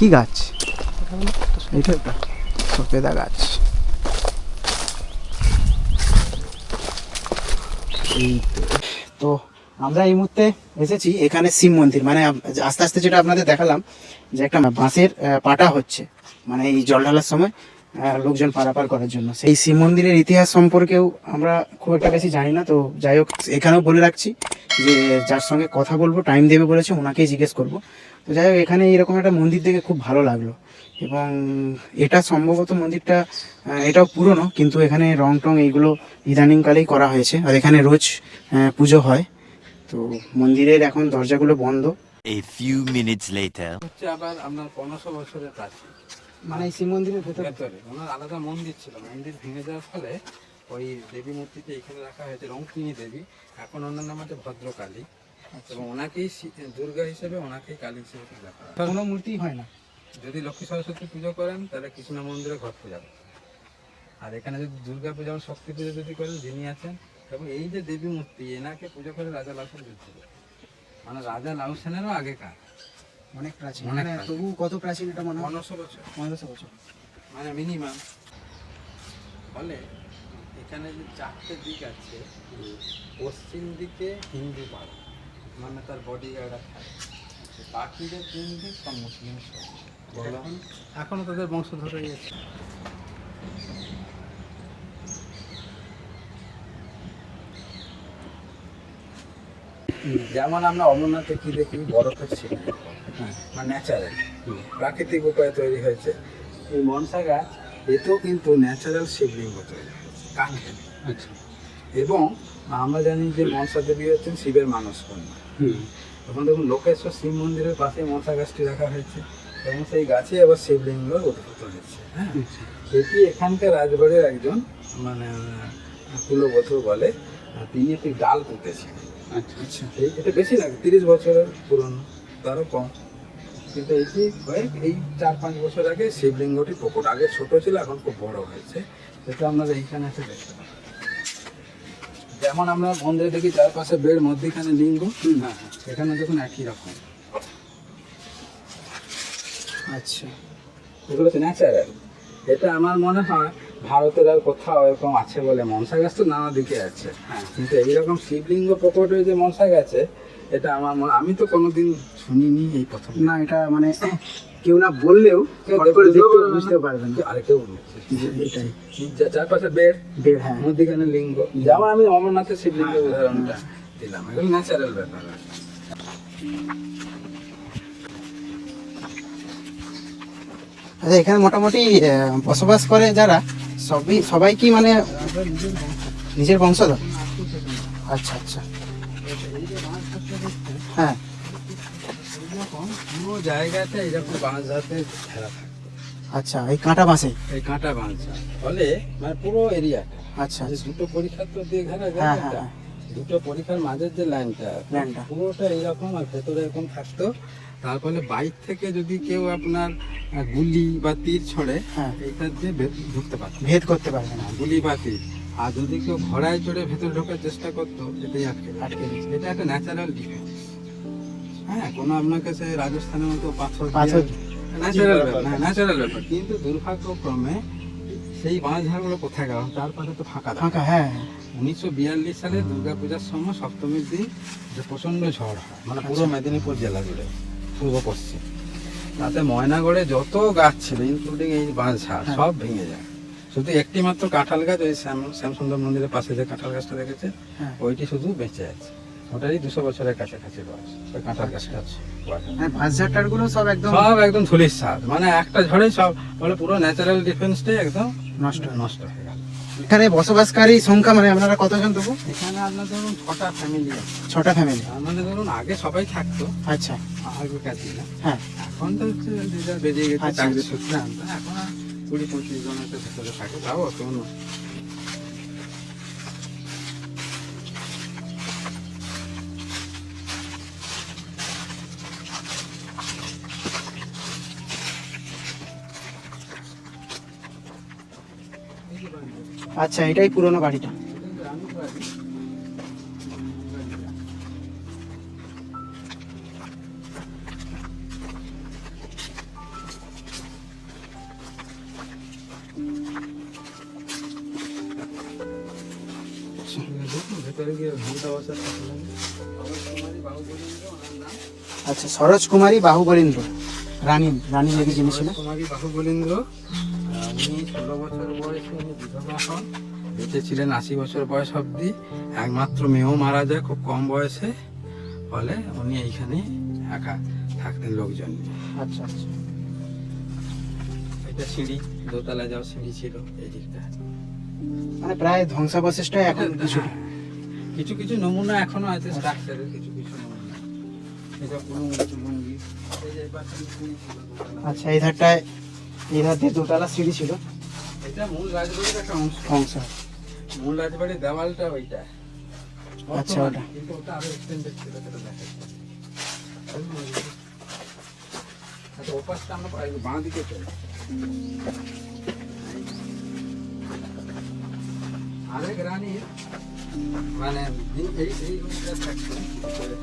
কি গাছ? এইটা সফেদা গাছ। এই। তো আমরা এই মুহূর্তে এসেছি এখানে শিব মন্দির। মানে আস্তে আস্তে যেটা আপনাদের দেখালাম, যে একটা বাঁশের পাটা হচ্ছে মানে এই জল ঢালার সময় লোকজন পারাপার করার জন্য। সেই শিব মন্দিরের ইতিহাস সম্পর্কেও আমরা খুব একটা বেশি জানি না, তো যাই হোক, এখানেও বলে রাখছি। যে যার সঙ্গে কথা বলব টাইম দেবে বলেছে ওনাকেই জিজ্ঞেস করব। তো যাই হোক এখানে এরকম একটা মন্দির দেখে খুব ভালো লাগল। এবং এটা সম্ভবত মন্দিরটা এটাও পুরনো কিন্তু এখানে রং টং এইগুলো ইদানিংকালেই করা হয়েছে। আর এখানে রোজ পুজো হয়। তো মন্দিরের এখন দরজাগুলো বন্ধ। A few minutes later. হচ্ছে আবার আপনার পনেরোশো বছরের প্রাচীন। মানে এই শিব মন্দিরের ভেতরে। ভেতরে। ওনার আলাদা মন্দির ছিল। মন্দির ভেঙে যাওয়ার ফলে ওই দেবী মূর্তিতে এখানে রাখা হয়েছে রংকিনী দেবী এখন ওনার নাম হচ্ছে ভদ্রকালী। এবং ওনাকেই দুর্গা হিসেবে ওনাকেই কালী হিসেবে পূজা করা কোনো মূর্তি হয় না। যদি লক্ষ্মী সরস্বতী পুজো করেন তাহলে কৃষ্ণ মন্দিরে ঘট পূজা আর এখানে যদি দুর্গা পূজা শক্তি পুজো যদি করেন যিনি আছেন এবং এই যে দেবী মূর্তি এনাকে পুজো করে রাজা লাউসেন যুদ্ধ মানে রাজা লাউসেনেরও আগেকার। অনেক প্রাচীন। মানে। তবু কত প্রাচীন এটা মনে হয়? পনেরোশো বছর। পনেরোশো বছর। মানে মিনিমাম ফলে এখানে যে চারটে দিক আছে পশ্চিম দিকে হিন্দু পাড়া মানে তার বডি গার্ড থাকে। বাকি যে তিন দিক সব মুসলিম সব। এখন এখনও তাদের বংশধরই আছে। যেমন আমরা অমরনাথে কি দেখি বরফের ছিল। মানে ন্যাচারাল প্রাকৃতিক উপায়ে তৈরি হয়েছে। এই মনসা গাছ এতেও কিন্তু ন্যাচারাল শিবলিঙ্গ তৈরি। আচ্ছা। এবং আমরা জানি যে মনসা দেবী হচ্ছেন শিবের মানস কন্যা তখন দেখুন লোকেশ্বর শিব মন্দিরের পাশে মনসা গাছটি রাখা হয়েছে এবং সেই গাছে আবার শিবলিঙ্গ উদ্ভূত হয়েছে হ্যাঁ? এটি এখানকার রাজবাড়ির একজন মানে কুলবধূ বলে তিনি একটি ডাল পুঁতেছেন আচ্ছা। আচ্ছা। এটা বেশি লাগে তিরিশ বছরের পুরনো তারও কম। কিন্তু এটি কয়েক এই চার পাঁচ বছর আগে শিবলিঙ্গটি প্রকট আগে ছোট ছিল এখন খুব বড় হয়েছে। সেটা আপনারা এইখানে এসে দেখতে যেমন আমরা মন্দিরে দেখি চারপাশে বেড, মধ্যেখানে লিঙ্গ হ্যাঁ এখানে দেখুন একই রকম। আচ্ছা এগুলো ন্যাচারাল এটা আমার মনে হয় ভারতের আর কোথাও এরকম আছে বলে মনসা গাছ তো নানা দিকে আছে। হ্যাঁ কিন্তু এইরকম শিবলিঙ্গ প্রকট হয়ে যে মনসা গাছে এটা আমার মনে আমি তো কোনোদিন শুনিনি এই প্রথম না এটা মানে কেউ না বললেও। বুঝতে পারবেন বলছে এটাই। চারপাশে বেড বের হ্যাঁ। মধ্যখানে লিঙ্গ। যেমন আমি অমরনাথের শিবলিঙ্গের উদাহরণটা দিলাম। এগুলো ন্যাচারাল ব্যাপার। আচ্ছা এখানে মোটামুটি বসবাস করে যারা সবই সবাই কি মানে নিজের বংশধর? আচ্ছা আচ্ছা। হ্যাঁ। পুরো জায়গাতে বাঁশ ঝাড়তে ঘেরা থাকে। আচ্ছা এই কাঁটা বাঁশে? এই কাঁটা বাঁশ ফলে মানে পুরো এরিয়াটা। আচ্ছা আচ্ছা। দুটো পরীক্ষার তো দিয়ে ঘেরা হ্যাঁ, হ্যাঁ, দুটো পরীক্ষার মাঝের যে লাইনটা লাইনটা। পুরোটা এইরকম আর ভেতরে এরকম থাকতো। তার ফলে বাইক থেকে যদি কেউ আপনার গুলি বা তীর ছড়ে হ্যাঁ। এইটা দিয়ে ঢুকতে পারতো ভেদ করতে পারবে না। গুলি বা তীর। আর যদি কেউ ঘোড়ায় চড়ে ভেতরে ঢোকার চেষ্টা করতো এটাই আটকে আটকে দিচ্ছে এটা একটা ন্যাচারাল ডিফেন্স হ্যাঁ কোনো আপনার কাছে রাজস্থানের মতো পাথর পাথর ন্যাচারাল ব্যাপার হ্যাঁ ন্যাচারাল ব্যাপার। কিন্তু দুর্ভাগ্যক্রমে সেই বাঁশ ঝাড়গুলো কোথায় গেল? তারপরে তো ফাঁকা ফাঁকা হ্যাঁ। উনিশশো বিয়াল্লিশ সালে দুর্গাপূজার সময় সপ্তমীর দিন যে প্রচণ্ড ঝড় হয় মানে পুরো মেদিনীপুর জেলা জুড়ে পূর্ব পশ্চিম। তাতে ময়নাগড়ে যত গাছ ছিল ইনক্লুডিং এই বাঁশ ঝাড় হ্যাঁ। সব ভেঙে যায়। শুধু একটি মাত্র কাঁঠাল গাছ ওই শ্যাম শ্যামসুন্দর মন্দিরের পাশে যে কাঁঠাল গাছটা দেখেছে হ্যাঁ। ওইটি শুধু বেঁচে আছে। ওটারই দুশো বছরের কাছাকাছি বয়স ওই কাঁঠাল গাছটা আছে। গুলো সব একদম সব একদম ধুলির স্বাদ। মানে একটা ঝড়েই সব বলে পুরো ন্যাচারাল ডিফেন্সটাই একদম নষ্ট। নষ্ট হয়ে গেল। এখানে বসবাসকারী সংখ্যা মানে আপনারা কতজন তবু? এখানে আপনার ধরুন ছটা ফ্যামিলি ছটা ফ্যামিলি মানে ধরুন আগে সবাই থাকতো। আচ্ছা। হ্যাঁ। এখন তো হচ্ছে গেছে আচ্ছা, চাকরি আচ্ছা। সূত্রে এখন কুড়ি পঁচিশ জনের ভিতরে থাকে তাও অত না। আচ্ছা এটাই পুরোনো বাড়িটা সরোজ কুমারী বাহুবলীন্দ্র। রানী রানী লেগে যিনি ছিলেন। কুমারী বাহুবলীন্দ্র উনি ষোলো বছর বয়সে উনি বিধবা হন। বেঁচে ছিলেন আশি বছর বয়স অবধি। একমাত্র মেয়েও মারা যায় খুব কম বয়সে। ফলে উনি এইখানে একা থাকতেন লোকজন। আচ্ছা আচ্ছা। এটা সিঁড়ি দোতলা যাওয়া সিঁড়ি ছিল এই দিকটা মানে প্রায় ধ্বংসাবশেষটাই এখন কিছু। কিছু কিছু নমুনা এখনও আছে। স্ট্রাকচারের কিছু আচ্ছা এই ধারটায় এই ধার দিয়ে দোতলা সিঁড়ি ছিল। এটা মূল রাজবাড়ির একটা অংশ। অংশ। মূল রাজবাড়ির দেওয়ালটা ওইটা। আচ্ছা, বর্তমানে, ওটা। কিন্তু ওটা আরও এক্সটেন্ডেড ছিল সেটা দেখা যাচ্ছে। আচ্ছা ওপাশটা আমরা পাই বাঁ দিকে চলে। আরেক রানীর মানে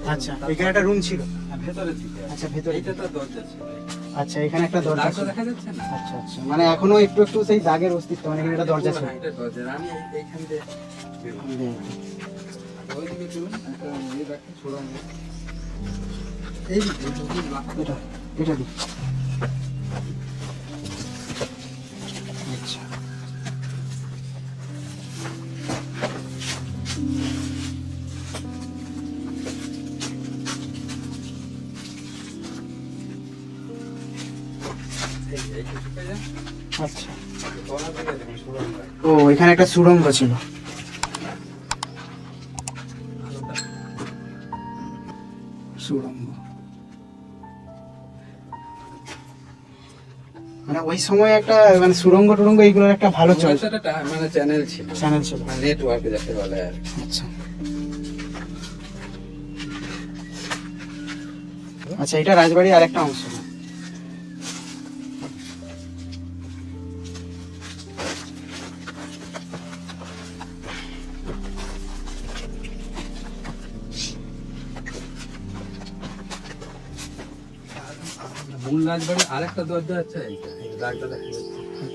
আচ্ছা এখানে একটা রুম ছিল হ্যাঁ, ভেতরে আচ্ছা ভেতরে তার দরজা ছিল আচ্ছা এখানে একটা দরজা ছিল দেখা যাচ্ছে না আচ্ছা আচ্ছা মানে এখনও একটু একটু সেই দাগের অস্তিত্ব মানে এখানে একটা দরজা ছিল হ্যাঁ, এটা দরজা এইখান দিয়ে ইয়ে এই। এটা এটা একটা সুড়ঙ্গ ছিল। সুড়ঙ্গ। মানে ওই সময় একটা মানে সুড়ঙ্গ টুড়ঙ্গ এইগুলোর একটা ভালো চল একটা মানে চ্যানেল ছিল। চ্যানেল ছিল। মানে নেটওয়ার্ক যাকে বলে আর। আচ্ছা। আচ্ছা এটা রাজবাড়ির আরেকটা অংশ। মূল রাজবাড়ির আরেকটা দরজা আছে যাচ্ছে।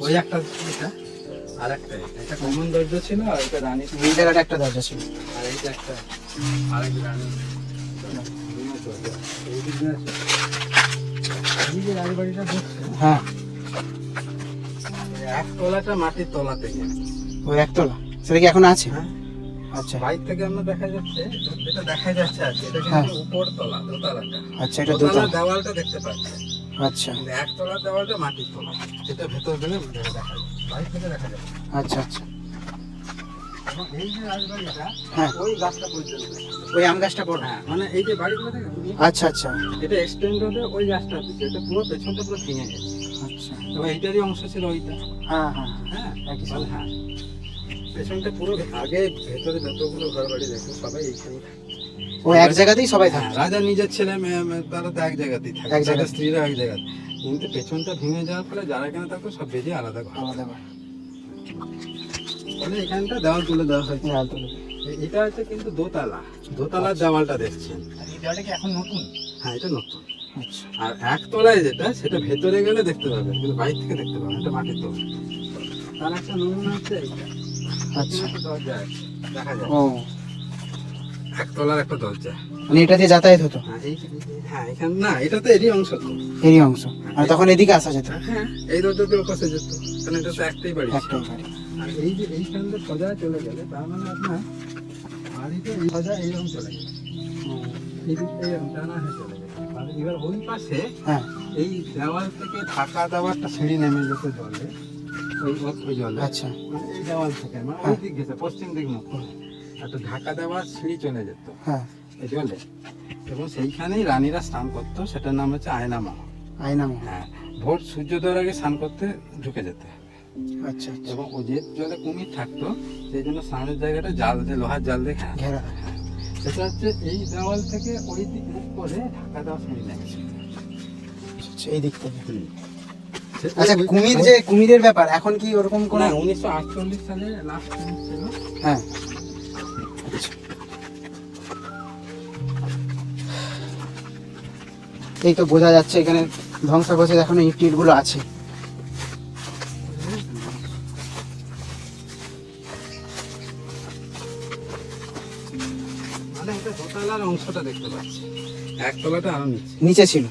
ওই একটা এটা আরেকটা এটা। এটা কমন দরজা ছিল আর এটা রানী এই জায়গাটা একটা দরজা ছিল। আর এইটা একটা আরেক রানী এই আছে। যে রাজবাড়িটা হ্যাঁ। এই এক তলাটা মাটির তলা থেকে। ওই একতলা সেটা কি এখন আছে? হ্যাঁ। আচ্ছা। বাইর থেকে আমরা দেখা যাচ্ছে এটা দেখা যাচ্ছে কি, এটা হ্যাঁ। কিন্তু উপর তলা দোতলাটা। আচ্ছা এটা দোতলার দেওয়ালটা দেখতে পাচ্ছেন। আচ্ছা। কিন্তু একতলার দেওয়ালটা মাটির তলা। সেটা ভেতর গেলে দেখা যায়। বাইর থেকে দেখা যায়। আচ্ছা আচ্ছা। এই যে রাজবাড়িটা হ্যাঁ। ওই গাছটা পর্যন্ত। ওই আম গাছটা পড়ে হ্যাঁ। মানে এই যে বাড়িগুলো আচ্ছা আচ্ছা। এটা এক্সটেন্ড হতে ওই গাছটা দিচ্ছে এটা পুরো পেছনটা পুরো ভেঙে গেছে। আচ্ছা। তো এইটারই অংশ ছিল ওইটা। হ্যাঁ হ্যাঁ হ্যাঁ। একই বলে হ্যাঁ। পেছনটা পুরো আগে ভেতরে যতগুলো ঘর বাড়ি দেখো সবাই এইখানে ও এক জায়গাতেই সবাই হ্যাঁ, থাকে। রাজা নিজের ছেলে মেয়ে তারা তো এক জায়গাতেই থাকে। এক তাদের স্ত্রীরা এক জায়গাতে কিন্তু পেছনটা ভেঙে যাওয়ার ফলে যারা এখানে থাকতো সব বেজে আলাদা ঘর। আলাদা করে ফলে এখানটা দেওয়াল তুলে দেওয়া হয়েছে। এটা হচ্ছে কিন্তু দোতলা। দোতলার দেওয়ালটা দেখছেন। এই দেওয়ালটা কি এখন নতুন? হ্যাঁ এটা নতুন। আচ্ছা। আর একতলায় যেটা সেটা ভেতরে গেলে দেখতে পাবেন কিন্তু বাইরে থেকে দেখতে পাবেন এটা মাটির তলা। তার একটা নমুনা হচ্ছে আচ্ছা। দরজা আছে, দেখা যায় ও। একতলার একটা দরজা। মানে এটা দিয়ে যাতায়াত হতো? হ্যাঁ এই হ্যাঁ এখানে না এটা তো এরই অংশ তো। এরই অংশ। আর তখন এদিকে আসা যেত? হ্যাঁ এই দরজা দিয়ে ওপাশে যেত। কারণ এটা তো একটাই বাড়ি। একটাই বাড়ি। আর এই যে সোজা চলে গেলে তার মানে আপনার বাড়িতে এই সোজা এইরকম চলে গেল এই দিকটা টানা হয়ে চলে গেল এবার ওই পাশে হ্যাঁ। এই দেওয়াল থেকে ঢাকা দেওয়ারটা সিঁড়ি নেমে যেত জলে। ওই জলে। আচ্ছা। মানে দেওয়াল থেকে মানে ওই দিক গেছে পশ্চিম দিক মুখ। একটা ঢাকা দেওয়ার সিঁড়ি চলে যেত। হ্যাঁ। জলে এবং সেইখানেই রানীরা স্নান করতো সেটার নাম হচ্ছে আয়নামা। আয়না মহল হ্যাঁ ভোর সূর্যোদয়ের আগে স্নান করতে ঢুকে যেতে। আচ্ছা আচ্ছা। এবং ও যে জলে কুমির থাকতো সেই জন্য স্নানের জায়গাটা জাল দিয়ে লোহার জাল দিয়ে ঘেরা। সেটা হচ্ছে এই দেওয়াল থেকে ওই দিক মুখ করে ঢাকা দেওয়া সিঁড়ি নেমেছে আচ্ছা এই দিক থেকে। আচ্ছা কুমির যে কুমিরের ব্যাপার এখন কি ওরকম কোনো উনিশশো আটচল্লিশ সালে লাস্ট ছিল। হ্যাঁ। এই তো বোঝা যাচ্ছে এখানে ধ্বংসাবশেষ এখনও ইট টিটগুলো আছে। মানে দোতলার অংশটা দেখতে পাচ্ছি। একতলাটা আরও নিচে। নিচে ছিল।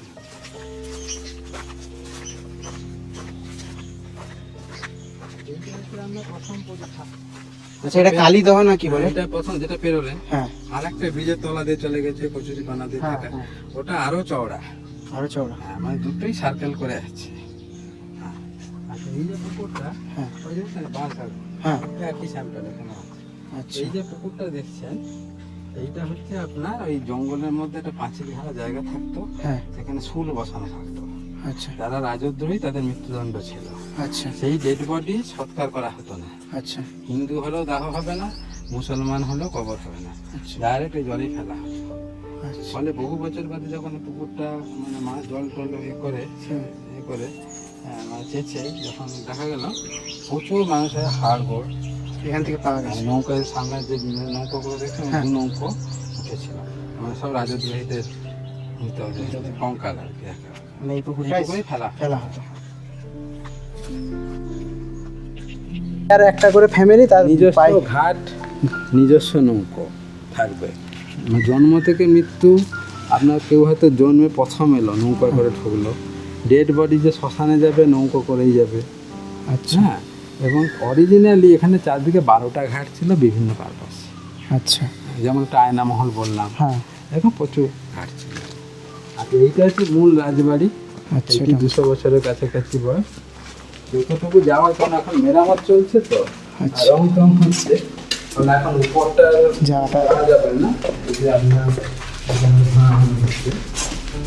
আচ্ছা এটা কালী দহ না কি বলে? এটা প্রথম যেটা পেরোলেন হ্যাঁ। আর একটা ব্রিজের তলা দিয়ে চলে গেছে কচুরি পানা দিয়ে হ্যাঁ, হ্যাঁ। ওটা আরও চওড়া। আরও চওড়া হ্যাঁ, মানে দুটোই সার্কেল করে আছে। হ্যাঁ। আচ্ছা এই যে পুকুরটা হ্যাঁ। ওই যে বাঁশ আর হ্যাঁ স্যাম্পল এখানে আচ্ছা। এই যে পুকুরটা দেখছেন এইটা হচ্ছে আপনার ওই জঙ্গলের মধ্যে একটা পাঁচিল ঘেরা জায়গা থাকতো। হ্যাঁ। সেখানে শুল বসানো থাকতো। আচ্ছা। যারা রাজদ্রোহী তাদের মৃত্যুদণ্ড ছিল। আচ্ছা। সেই ডেড বডি সৎকার করা হতো না। আচ্ছা। হিন্দু হলেও দাহ হবে না মুসলমান হলেও কবর হবে না। আচ্ছা। ডাইরেক্ট এই জলেই ফেলা হতো। আচ্ছা ফলে বহু বছর বাদে যখন পুকুরটা মানে মাছ জল টল এ করে। এ করে মানে চেয়েছে যখন দেখা গেল প্রচুর মানুষের হাড় গোড় এখান থেকে পাওয়া গেছে। নৌকার সামনে যে নৌকাগুলো দেখছেন হ্যাঁ। নৌকো উঠেছিল। মানে সব রাজদ্রোহীদের কঙ্কাল আর কি। মানে এই এই পুকুরটা পুকুরেই ফেলা। ফেলা হতো। আর একটা করে ফ্যামিলি তার নিজস্ব ঘাট নিজস্ব নৌকো থাকবে। জন্ম থেকে মৃত্যু আপনার কেউ হয়তো জন্মে প্রথম এলো নৌকা করে ঢুকলো ডেড বডি যে শ্মশানে যাবে নৌকো করেই যাবে। আচ্ছা। হ্যাঁ এবং অরিজিনালি এখানে চারদিকে বারোটা ঘাট ছিল বিভিন্ন পারপাস আচ্ছা। যেমন একটা আয়না মহল বললাম। হ্যাঁ। এখন প্রচুর ঘাট ছিল। আর এইটা হচ্ছে মূল রাজবাড়ি। আচ্ছা দুশো বছরের কাছাকাছি বয়স। যতটুকু যাওয়া কারণ এখন মেরামত চলছে তো। আচ্ছা। রং টং হচ্ছে। এখন উপরটা যাওয়াটা যাবে না।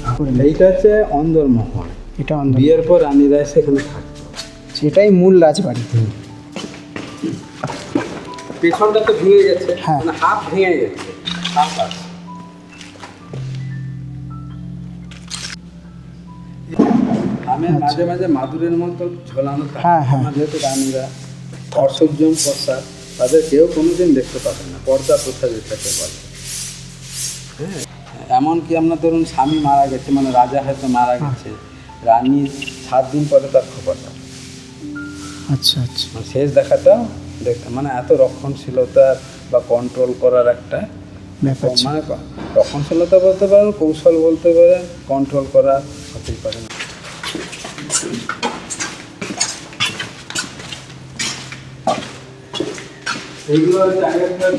আপনার এইটা হচ্ছে অন্দরমহল এটা বিয়ের পর রানীরা সেখানে থাকতো। সেটাই মূল রাজবাড়ি। পেছনটা তো ভেঙে গেছে। হ্যাঁ। মানে হাফ ভেঙে গেছে। আমি মাঝে মাঝে মাদুরের মতো ঝোলানো হ্যাঁ, হ্যাঁ। যেহেতু রানীরা অসহ্যম প্রসাদ। তাদের কেউ কোনোদিন দেখতে পাবে না পর্দা প্রথা যেটাকে বলে। হ্যাঁ এমনকি আপনার ধরুন স্বামী মারা গেছে মানে রাজা হয়তো মারা গেছে রানী সাত দিন পরে তার খবরটা আচ্ছা আচ্ছা। মানে শেষ দেখাটা দেখতে মানে এত রক্ষণশীলতা বা কন্ট্রোল করার একটা ব্যাপার মানে রক্ষণশীলতা বলতে পারেন কৌশল বলতে পারেন কন্ট্রোল করা হতেই পারে না। আগেরকার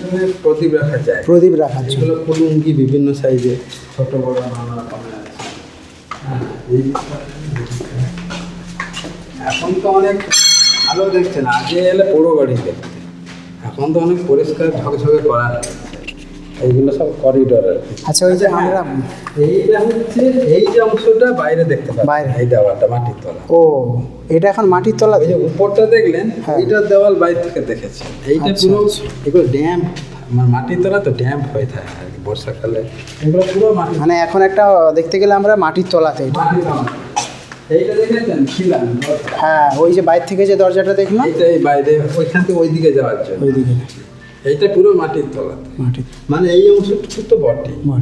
প্রদীপ রাখা যায়। প্রদীপ রাখার জন্য এগুলো কুলুঙ্গি বিভিন্ন সাইজে ছোট বড় নানা রকমের হ্যাঁ, এখন তো অনেক ভালো দেখছেন আগে এলে বড় গাড়ি দেখতে। এখন তো অনেক পরিষ্কার ঝকঝকে করা এইগুলো সব করিডোর আচ্ছা ওই যে আমরা এইটা হচ্ছে এই যে অংশটা বাইরে দেখতে পাবেন বাইরে। এই দেওয়ালটা মাটির তলা। ও। এটা এখন মাটির তলা ওই যে উপরটা দেখলেন হ্যাঁ। এইটার দেওয়াল বাইরে থেকে দেখেছে। এইটা আচ্ছা, পুরো। এগুলো ড্যাম মানে মাটির তলা তো ড্যাম হয়ে থাকে বর্ষাকালে। এগুলো পুরো মাটি মানে এখন একটা দেখতে গেলে আমরা মাটির তলাতে এটা। এইটা দেখেছেন? খিলান হ্যাঁ ওই যে বাইরে থেকে যে দরজাটা দেখলাম। এইটা এই বাইরে ওইখান থেকে ওইদিকে যাওয়ার জন্য। ওইদিকে। এইটা পুরো মাটির তলা। মাটির। মানে এই অংশটুকু তো বাহ।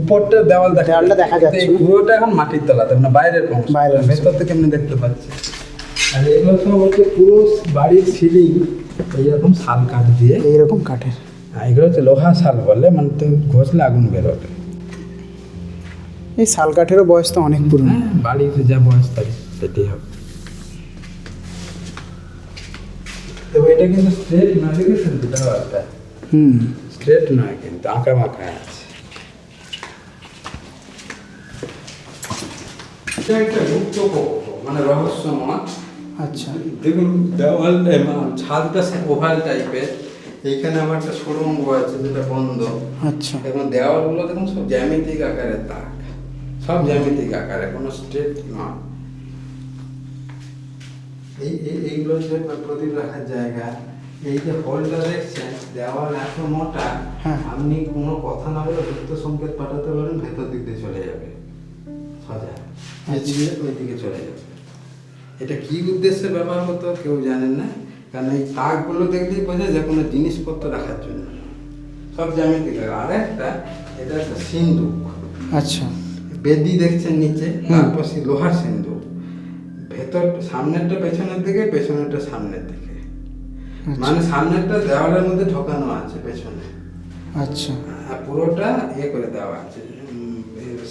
উপরটা দেওয়াল দেখা দেওয়ালটা দেখা যাচ্ছে। এই পুরোটা এখন মাটির তলাতে মানে বাইরের অংশ। বাইরের। ভেতর থেকে এমনি দেখতে পাচ্ছি আর এগুলো সব হচ্ছে পুরো বাড়ির সিলিং এইরকম শাল কাঠ দিয়ে। এইরকম কাঠের। আর এগুলো হচ্ছে লোহা শাল বলে মানে তো ঘষলে আগুন বেরোবে। এই শাল কাঠেরও বয়স তো অনেক পুরনো। হ্যাঁ বাড়ির যা বয়স থাকে সেটাই হবে। তবে এটা কিন্তু স্ট্রেট না দেখেছেন তো হুম। স্ট্রেট নয় কিন্তু আঁকা মাখা আছে। এটা একটা গুপ্ত মানে রহস্যময়। আচ্ছা। দেখুন দেওয়ালটা মানে ছাদটা ওভাল টাইপের। এইখানে আমার একটা সুড়ঙ্গ আছে যেটা বন্ধ। আচ্ছা। এবং দেওয়ালগুলো দেখুন সব জ্যামিতিক আকারের দাগ সব জ্যামিতিক আকারে কোনো স্ট্রেট নয়। এই এই- এইগুলো যে প্রদীপ রাখার জায়গা এই যে হলটা দেখছেন দেওয়াল এত মোটা হ্যাঁ। আপনি কোনো কথা না বলে গুপ্ত সংকেত পাঠাতে পারেন ভেতর দিক দিয়ে চলে যাবে। সোজা। ওই দিকে চলে যাবে। এটা কি উদ্দেশ্যে ব্যবহার হতো কেউ জানেন না। কারণ এই তাকগুলো দেখলেই বোঝা যায় কোনো জিনিসপত্র রাখার জন্য। সব জ্যামিতিক। আকার। আর একটা এটা একটা সিন্ধুক আচ্ছা। বেদি দেখছেন নিচে। তারপর লোহার সিন্ধুক ভেতর সামনেরটা পেছনের দিকে পেছনেরটা সামনের দিকে। আচ্ছা। মানে সামনেরটা দেওয়ালের মধ্যে ঢোকানো আছে পেছনে। আচ্ছা। আর পুরোটা ইয়ে করে দেওয়া আছে।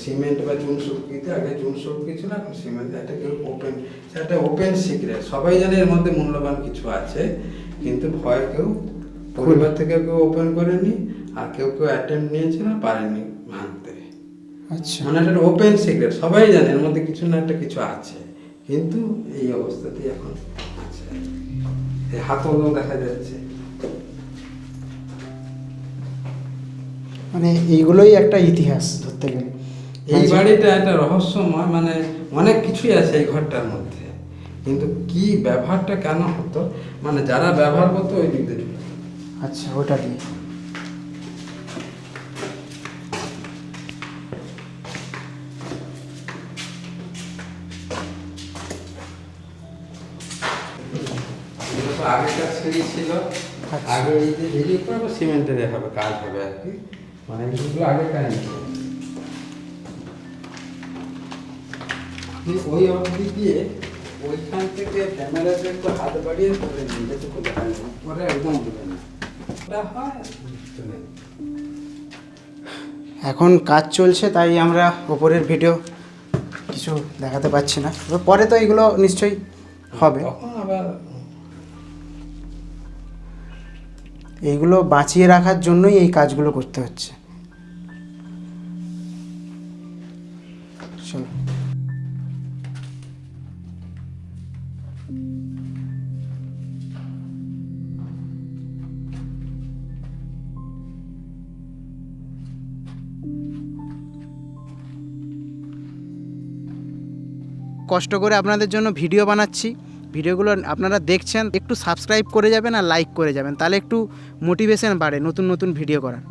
সিমেন্ট বা চুন শুকিতে আগে চুন শুকি ছিল এখন সিমেন্ট একটা কেউ ওপেন একটা ওপেন সিক্রেট সবাই জানে এর মধ্যে মূল্যবান কিছু আছে কিন্তু ভয় কেউ পরিবার থেকে কেউ ওপেন করেনি আর কেউ কেউ অ্যাটেম্প নিয়েছিল পারেনি ভাঙতে। আচ্ছা। মানে একটা ওপেন সিক্রেট সবাই জানে এর মধ্যে কিছু না একটা কিছু আছে কিন্তু এই অবস্থাতেই এখন আছে। এই হাতলও দেখা যাচ্ছে। মানে এইগুলোই একটা ইতিহাস ধরতে গেলে। এই বাড়িটা একটা রহস্যময় মানে অনেক কিছুই আছে এই ঘরটার মধ্যে। কিন্তু কি ব্যবহারটা কেন হতো? মানে যারা ব্যবহার করতো ওই দিক দিয়ে। আচ্ছা ওটা দিয়ে। আগেকার সিঁড়ি ছিল। আচ্ছা। আগে এই যে সিমেন্টের হবে কাজ হবে আর কি। মানে এগুলো আগেকার আপনি ওই অবধি দিয়ে ওইখান থেকে ক্যামেরাতে একটু হাত বাড়িয়ে নিন দেখা পরে একদম উঠবে না ওটা হয় এখন কাজ চলছে তাই আমরা ওপরের ভিডিও কিছু দেখাতে পাচ্ছি না। তবে পরে তো এগুলো নিশ্চয়ই হবে। এইগুলো বাঁচিয়ে রাখার জন্যই এই কাজগুলো করতে হচ্ছে। চলো। কষ্ট করে আপনাদের জন্য ভিডিও বানাচ্ছি। ভিডিওগুলো আপনারা দেখছেন, একটু সাবস্ক্রাইব করে যাবেন আর লাইক করে যাবেন। তাহলে একটু মোটিভেশন বাড়ে নতুন নতুন ভিডিও করার।